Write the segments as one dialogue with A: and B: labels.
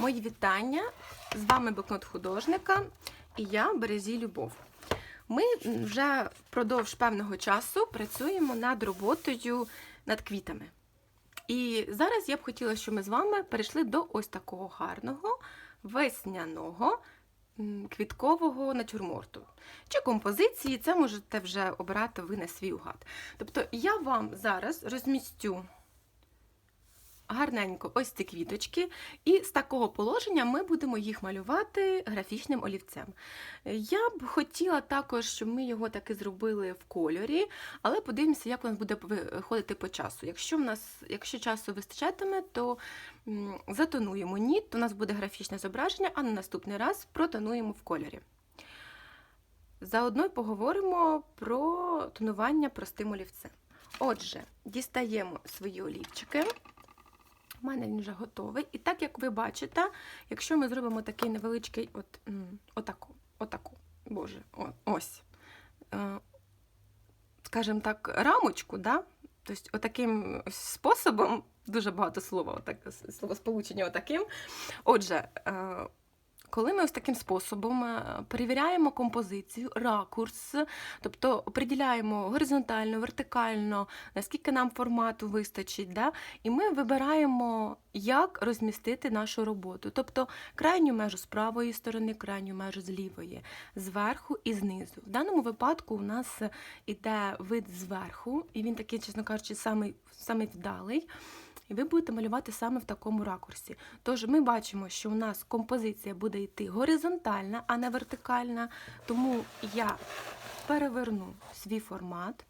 A: Мої вітання. З вами блокнот художника і я Березі Любов. Ми вже впродовж певного часу працюємо над роботою над квітами. І зараз я б хотіла, щоб ми з вами перейшли до ось такого гарного весняного квіткового натюрморту. Чи композиції, це можете вже обрати ви на свій угад. Тобто я вам зараз розмістю гарненько ось ці квіточки, і з такого положення ми будемо їх малювати графічним олівцем. Я б хотіла також, щоб ми його таки зробили в кольорі, але подивимося, як у буде виходити по часу. Якщо в нас, якщо часу вистачатиме, то затонуємо ніт, то у нас буде графічне зображення, а на наступний раз протонуємо в кольорі. Заодно поговоримо про тонування простим олівцем. Отже, дістаємо свої олівчики. У мене він вже готовий. І так як ви бачите, якщо ми зробимо такий невеличкий, от, отаку, отаку, боже, ось, е, скажімо так, рамочку, да? тобто отаким способом, дуже багато слова, отак, словосполучення отаким. Отже, е, коли ми ось таким способом е, перевіряємо композицію, ракурс, тобто приділяємо горизонтально, вертикально, наскільки нам формату вистачить, да? і ми вибираємо, як розмістити нашу роботу. Тобто крайню межу з правої сторони, крайню межу з лівої, зверху і знизу. В даному випадку у нас іде вид зверху, і він такий, чесно кажучи, самий, самий вдалий. І ви будете малювати саме в такому ракурсі. Тож ми бачимо, що у нас композиція буде йти горизонтальна, а не вертикальна. Тому я переверну свій формат,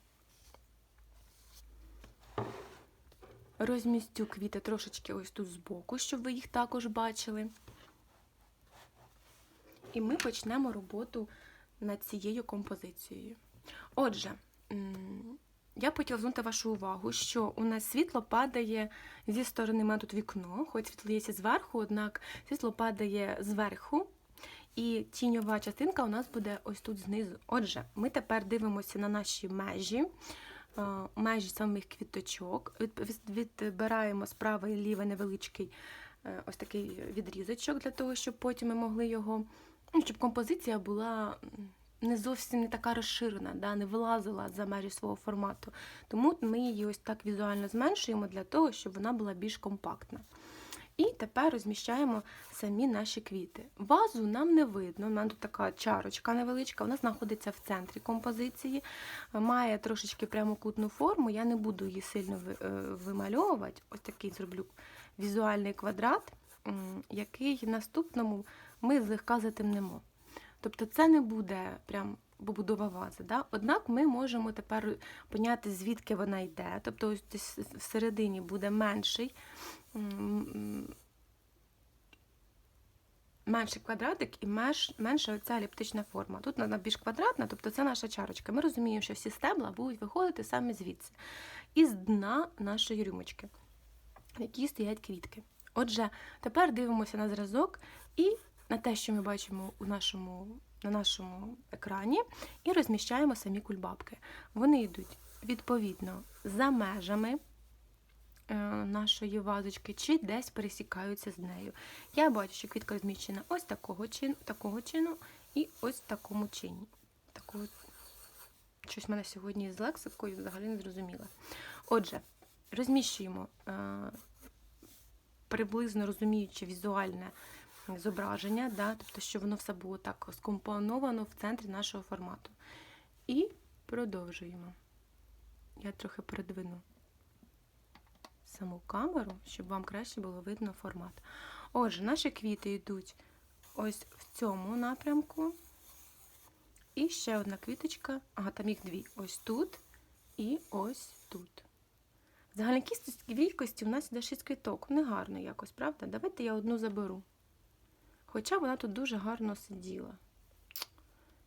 A: розмістю квіти трошечки ось тут збоку, щоб ви їх також бачили. І ми почнемо роботу над цією композицією. Отже, я хотіла звернути вашу увагу, що у нас світло падає зі сторони, мене тут вікно, хоч світло є зверху, однак світло падає зверху, і тіньова частинка у нас буде ось тут знизу. Отже, ми тепер дивимося на наші межі, е, межі самих квіточок, Від- відбираємо справа і ліве невеличкий е, ось такий відрізочок для того, щоб потім ми могли його, ну, щоб композиція була не зовсім не така розширена, да, не вилазила за межі свого формату. Тому ми її ось так візуально зменшуємо для того, щоб вона була більш компактна. І тепер розміщаємо самі наші квіти. Вазу нам не видно. У мене тут така чарочка невеличка, вона знаходиться в центрі композиції, має трошечки прямокутну форму. Я не буду її сильно е, вимальовувати. Ось такий зроблю візуальний квадрат, який наступному ми злегка затемнимо. Тобто це не буде прям побудова вази. Да? Однак ми можемо тепер поняти, звідки вона йде. Тобто ось всередині буде менший, менший квадратик і менша оця еліптична форма. Тут вона більш квадратна, тобто це наша чарочка. Ми розуміємо, що всі стебла будуть виходити саме звідси, із дна нашої рюмочки, в якій стоять квітки. Отже, тепер дивимося на зразок і на те, що ми бачимо у нашому, на нашому екрані, і розміщаємо самі кульбабки. Вони йдуть відповідно за межами е, нашої вазочки, чи десь пересікаються з нею. Я бачу, що квітка розміщена ось такого чину, такого чину і ось такому чині. Такого... Щось в мене сьогодні з лексикою взагалі не зрозуміла. Отже, розміщуємо е, приблизно розуміючи візуальне зображення, да, тобто, щоб воно все було так скомпоновано в центрі нашого формату. І продовжуємо. Я трохи передвину саму камеру, щоб вам краще було видно формат. Отже, наші квіти йдуть ось в цьому напрямку. І ще одна квіточка, ага, там їх дві. Ось тут і ось тут. В загальній кількості- у нас іде 6 квіток. Негарно якось, правда? Давайте я одну заберу. Хоча вона тут дуже гарно сиділа.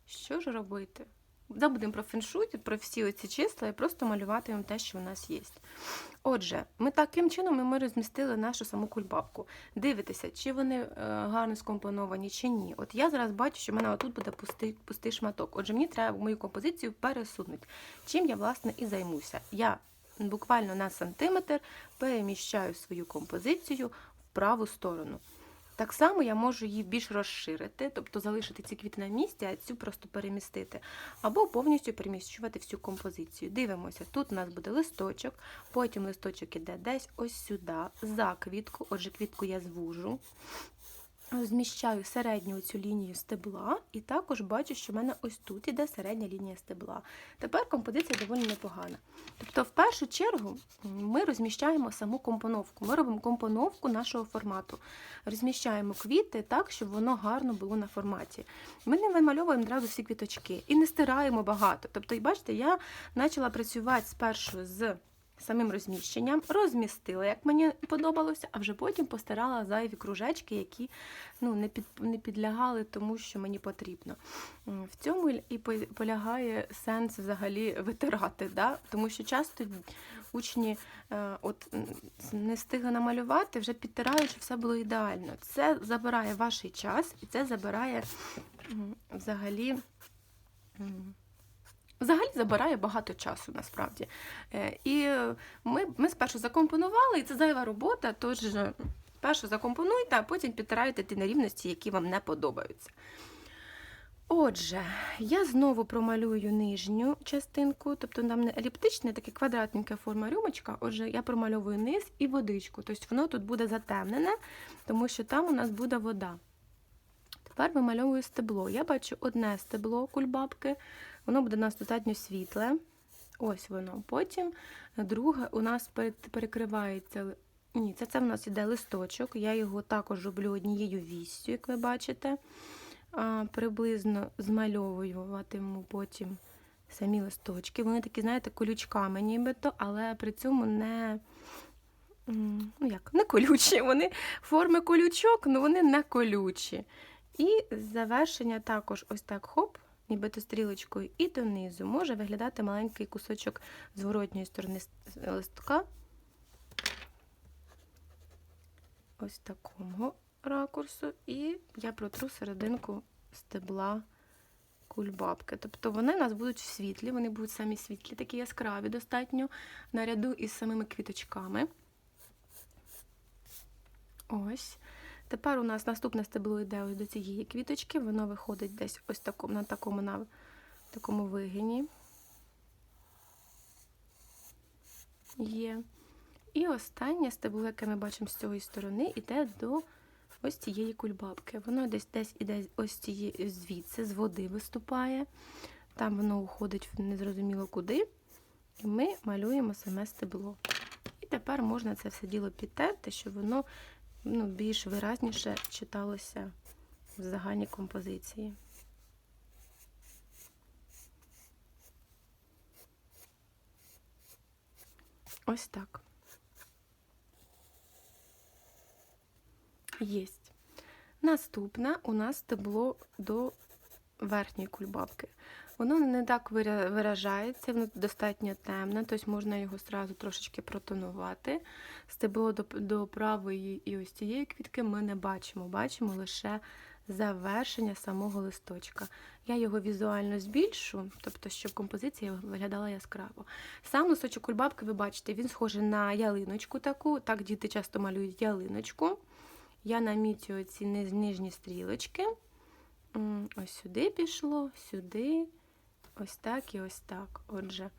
A: Що ж робити? Забудемо про феншуй, про всі оці числа і просто малюватимемо те, що у нас є. Отже, ми таким чином ми розмістили нашу саму кульбабку. Дивитеся, чи вони е, гарно скомпоновані, чи ні. От я зараз бачу, що в мене отут буде пустий, пустий шматок. Отже, мені треба мою композицію пересунути. Чим я, власне, і займуся. Я буквально на сантиметр переміщаю свою композицію в праву сторону. Так само я можу її більш розширити, тобто залишити ці квіти на місці, а цю просто перемістити, або повністю переміщувати всю композицію. Дивимося, тут у нас буде листочок, потім листочок іде десь ось сюди, за квітку, отже, квітку я звужу. Зміщаю середню цю лінію стебла, і також бачу, що в мене ось тут іде середня лінія стебла. Тепер композиція доволі непогана. Тобто, в першу чергу, ми розміщаємо саму компоновку. Ми робимо компоновку нашого формату. Розміщаємо квіти так, щоб воно гарно було на форматі. Ми не вимальовуємо одразу всі квіточки і не стираємо багато. Тобто, бачите, я почала працювати спершу з самим розміщенням, розмістила, як мені подобалося, а вже потім постарала зайві кружечки, які ну, не, під, не підлягали тому, що мені потрібно. В цьому і полягає сенс взагалі витирати, да? тому що часто учні е, от, не встигли намалювати, вже підтирають, щоб все було ідеально. Це забирає ваш час і це забирає взагалі. Взагалі забирає багато часу насправді. Е, І ми, ми спершу закомпонували, і це зайва робота, тож е, спершу закомпонуйте, а потім підтирайте ті нерівності, які вам не подобаються. Отже, я знову промалюю нижню частинку, тобто нам не еліптична, така квадратненька форма рюмочка. Отже, я промальовую низ і водичку. Тобто воно тут буде затемнене, тому що там у нас буде вода. Тепер вимальовую стебло. Я бачу одне стебло кульбабки, воно буде у нас достатньо світле. Ось воно. Потім друге у нас перекривається. Ні, це, це в нас іде листочок. Я його також роблю однією віссю, як ви бачите. А, приблизно змальовуватиму потім самі листочки. Вони такі, знаєте, колючками нібито, але при цьому не, ну як, не колючі. Вони форми колючок, але вони не колючі. І завершення також ось так хоп, нібито стрілочкою, і донизу може виглядати маленький кусочок зворотньої сторони листка. Ось такого ракурсу. І я протру серединку стебла кульбабки. Тобто вони у нас будуть в світлі, вони будуть самі світлі, такі яскраві достатньо, наряду із самими квіточками. Ось. Тепер у нас наступне стебло йде ось до цієї квіточки, воно виходить десь ось такому, на такому, на такому вигині. Є. І останнє стебло, яке ми бачимо з цієї сторони, йде до ось цієї кульбабки. Воно десь десь іде ось цієї звідси, з води виступає. Там воно уходить в незрозуміло куди. І ми малюємо саме стебло. І тепер можна це все діло підтерти, щоб воно ну, більш виразніше читалося в загальній композиції. Ось так. Єсть. Наступне у нас стебло до верхньої кульбабки. Воно не так виражається, воно достатньо темне, тобто можна його зразу трошечки протонувати. Стебло до, до правої і ось цієї квітки ми не бачимо, бачимо лише завершення самого листочка. Я його візуально збільшу, тобто, щоб композиція виглядала яскраво. Сам листочок кульбабки, ви бачите, він схожий на ялиночку таку. Так діти часто малюють ялиночку. Я намітю ці нижні стрілочки. Ось сюди пішло, сюди, ось так і ось так. Отже.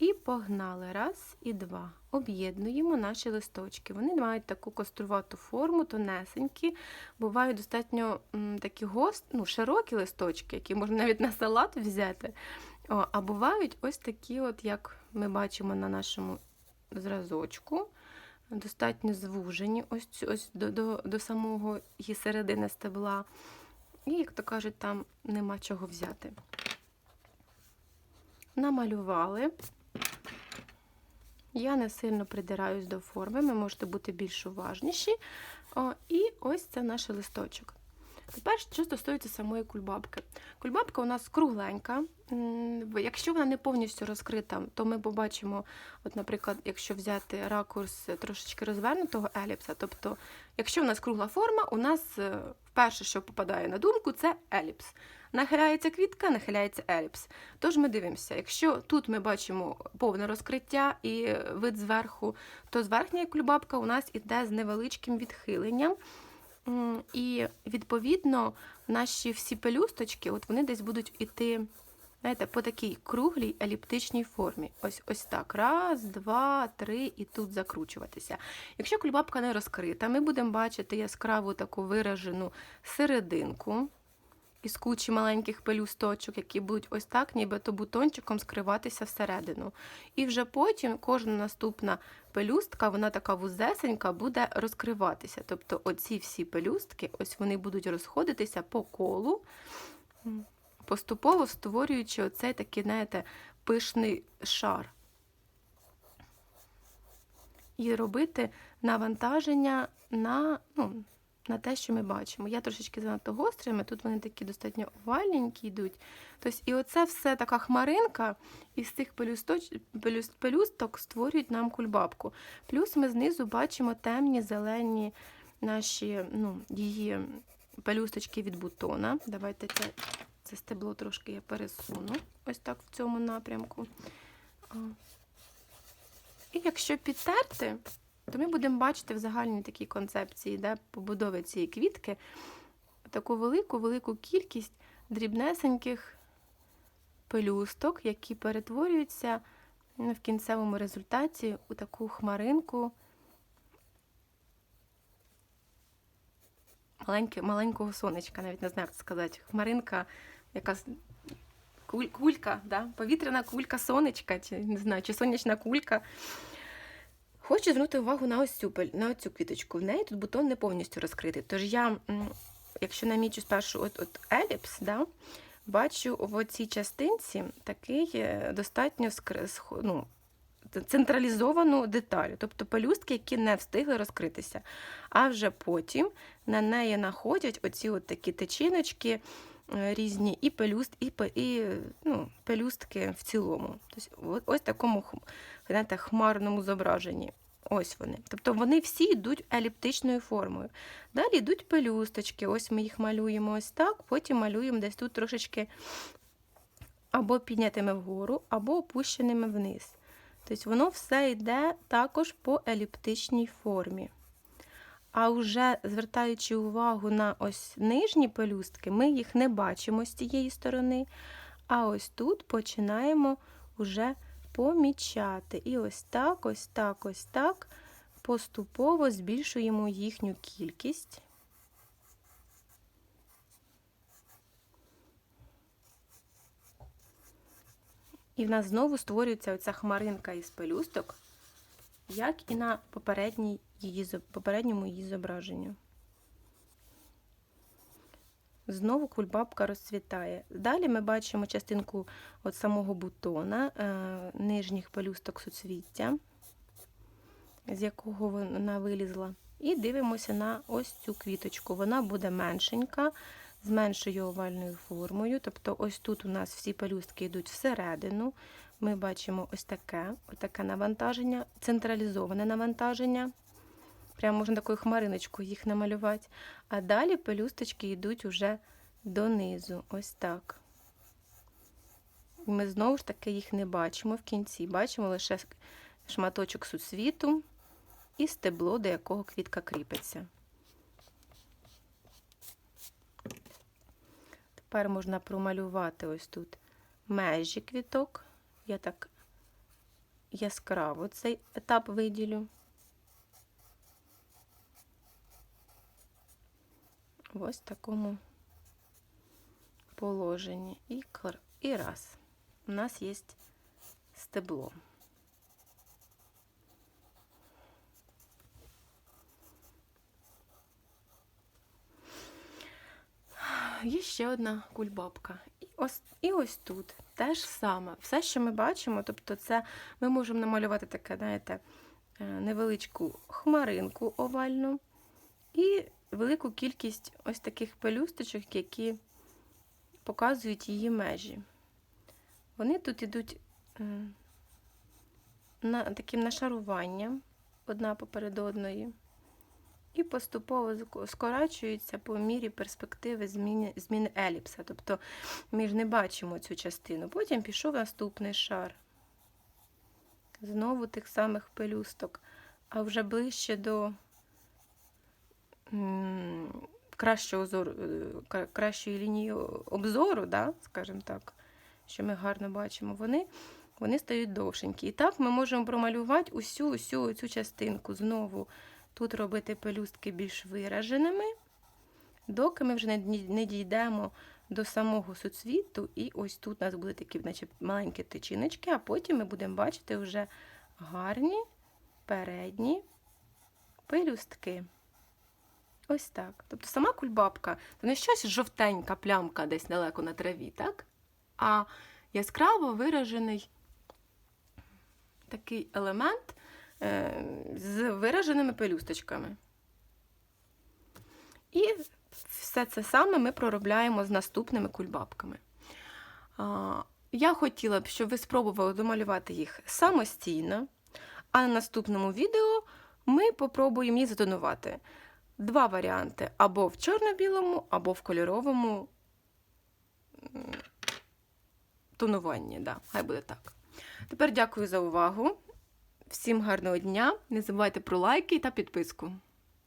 A: І погнали. Раз і два. Об'єднуємо наші листочки. Вони мають таку кострувату форму, тонесенькі. Бувають достатньо такі гост, ну, широкі листочки, які можна навіть на салат взяти. О, а бувають ось такі, от, як ми бачимо на нашому зразочку. Достатньо звужені ось, ось до, до, до самого її середини стебла. І, як то кажуть, там нема чого взяти. Намалювали. Я не сильно придираюсь до форми, ви можете бути більш уважніші. О, і ось це наш листочок. Тепер, що стосується самої кульбабки. Кульбабка у нас кругленька. Якщо вона не повністю розкрита, то ми побачимо, от, наприклад, якщо взяти ракурс трошечки розвернутого еліпса, тобто, якщо у нас кругла форма, у нас е, вперше, що попадає на думку, це еліпс. Нахиляється квітка, нахиляється еліпс. Тож ми дивимося, якщо тут ми бачимо повне розкриття і вид зверху, то з верхня кульбабка у нас іде з невеличким відхиленням. І відповідно наші всі пелюсточки, от вони десь будуть іти, знаєте, по такій круглій еліптичній формі. Ось ось так. Раз, два, три, і тут закручуватися. Якщо кульбабка не розкрита, ми будемо бачити яскраву таку виражену серединку із кучі маленьких пелюсточок, які будуть ось так, нібито бутончиком скриватися всередину. І вже потім кожна наступна пелюстка, вона така вузесенька, буде розкриватися. Тобто оці всі пелюстки, ось вони будуть розходитися по колу, поступово створюючи оцей такий, знаєте, пишний шар. І робити навантаження на, ну, на те, що ми бачимо. Я трошечки занадто гострими, тут вони такі достатньо овальненькі йдуть. Тобто, і оце все така хмаринка із цих пелюсточ... пелюст... пелюсток створюють нам кульбабку. Плюс ми знизу бачимо темні зелені наші ну, її пелюсточки від бутона. Давайте це, це стебло трошки я пересуну ось так в цьому напрямку. І якщо підтерти, то ми будемо бачити в загальній такій концепції де, побудови цієї квітки таку велику-велику кількість дрібнесеньких пелюсток, які перетворюються в кінцевому результаті у таку хмаринку маленького сонечка, навіть не знаю, як це сказати. Хмаринка, якась куль, кулька, да? повітряна кулька сонечка, чи не знаю, чи сонячна кулька. Хочу звернути увагу на ось цю, на цю квіточку. В неї тут бутон не повністю розкритий. Тож я, якщо намічу спершу от, от еліпс, да, бачу в цій частинці такий е, достатньо ну, централізовану деталь, тобто пелюстки, які не встигли розкритися. А вже потім на неї находять оці от такі течіночки різні, і пелюст, і, і ну, пелюстки в цілому. Тобто, ось такому знаєте, хмарному зображенні. Ось вони. Тобто вони всі йдуть еліптичною формою. Далі йдуть пелюсточки. Ось ми їх малюємо ось так, потім малюємо десь тут трошечки або піднятими вгору, або опущеними вниз. Тобто воно все йде також по еліптичній формі. А вже звертаючи увагу на ось нижні пелюстки, ми їх не бачимо з цієї сторони. А ось тут починаємо вже помічати. І ось так, ось так, ось так поступово збільшуємо їхню кількість. І в нас знову створюється оця хмаринка із пелюсток, як і на її, попередньому її зображенню. Знову кульбабка розцвітає. Далі ми бачимо частинку от самого бутона, е, нижніх пелюсток суцвіття, з якого вона вилізла. І дивимося на ось цю квіточку. Вона буде меншенька, з меншою овальною формою. Тобто, ось тут у нас всі пелюстки йдуть всередину. Ми бачимо ось таке, ось таке навантаження, централізоване навантаження. Прямо можна такою хмариночкою їх намалювати. А далі пелюсточки йдуть уже донизу. Ось так. І Ми знову ж таки їх не бачимо в кінці. Бачимо лише шматочок суцвіту і стебло, до якого квітка кріпиться. Тепер можна промалювати ось тут межі квіток. Я так яскраво цей етап виділю. В ось такому положенні. І, кр- і раз. У нас є стебло. Є ще одна кульбабка. І ось, і ось тут Теж саме. Все, що ми бачимо, тобто це ми можемо намалювати таке, знаєте, е, невеличку хмаринку овальну і велику кількість ось таких пелюсточок, які показують її межі. Вони тут ідуть е, на, таким нашаруванням одна поперед одної. І поступово скорачуються по мірі перспективи зміни, зміни еліпса. Тобто ми ж не бачимо цю частину. Потім пішов наступний шар. Знову тих самих пелюсток. А вже ближче до кращого зору, е, кращої лінії обзору, да, скажімо так, що ми гарно бачимо, вони, вони стають довшенькі. І так ми можемо промалювати усю усю цю частинку. Знову тут робити пелюстки більш вираженими, доки ми вже не, дійдемо до самого суцвіту. І ось тут у нас будуть такі наче, маленькі тичиночки, а потім ми будемо бачити вже гарні передні пелюстки. Ось так. Тобто сама кульбабка це не щось жовтенька плямка десь далеко на траві, так? А яскраво виражений такий елемент з вираженими пелюсточками. І все це саме ми проробляємо з наступними кульбабками. Я хотіла б, щоб ви спробували домалювати їх самостійно, а на наступному відео ми попробуємо їх затонувати. Два варіанти: або в чорно-білому, або в кольоровому тонуванні. Да, хай буде так. Тепер дякую за увагу. Всім гарного дня. Не забувайте про лайки та підписку.